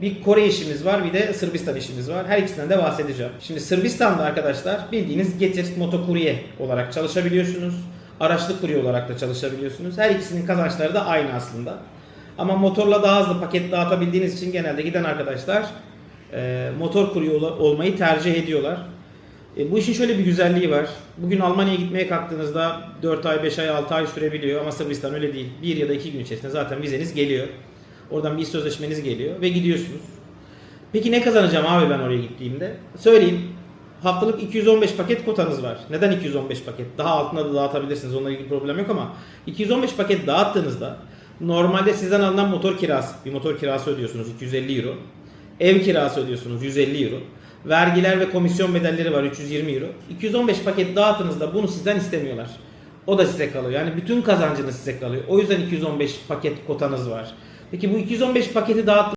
Bir Kore işimiz var bir de Sırbistan işimiz var. Her ikisinden de bahsedeceğim. Şimdi Sırbistan'da arkadaşlar bildiğiniz Getir motokurye olarak çalışabiliyorsunuz. Araçlı kurye olarak da çalışabiliyorsunuz. Her ikisinin kazançları da aynı aslında. Ama motorla daha hızlı paket dağıtabildiğiniz için genelde giden arkadaşlar e, motor kurye ol- olmayı tercih ediyorlar. E, bu işin şöyle bir güzelliği var. Bugün Almanya'ya gitmeye kalktığınızda 4 ay, 5 ay, 6 ay sürebiliyor ama Sırbistan öyle değil. 1 ya da 2 gün içerisinde zaten vizeniz geliyor. Oradan bir sözleşmeniz geliyor ve gidiyorsunuz. Peki ne kazanacağım abi ben oraya gittiğimde? Söyleyeyim. Haftalık 215 paket kotanız var. Neden 215 paket? Daha altına da dağıtabilirsiniz. Onunla ilgili problem yok ama 215 paket dağıttığınızda normalde sizden alınan motor kirası, bir motor kirası ödüyorsunuz 250 euro. Ev kirası ödüyorsunuz 150 euro. Vergiler ve komisyon bedelleri var 320 euro. 215 paket dağıttığınızda bunu sizden istemiyorlar. O da size kalıyor. Yani bütün kazancınız size kalıyor. O yüzden 215 paket kotanız var. Peki bu 215 paketi dağıttığınızda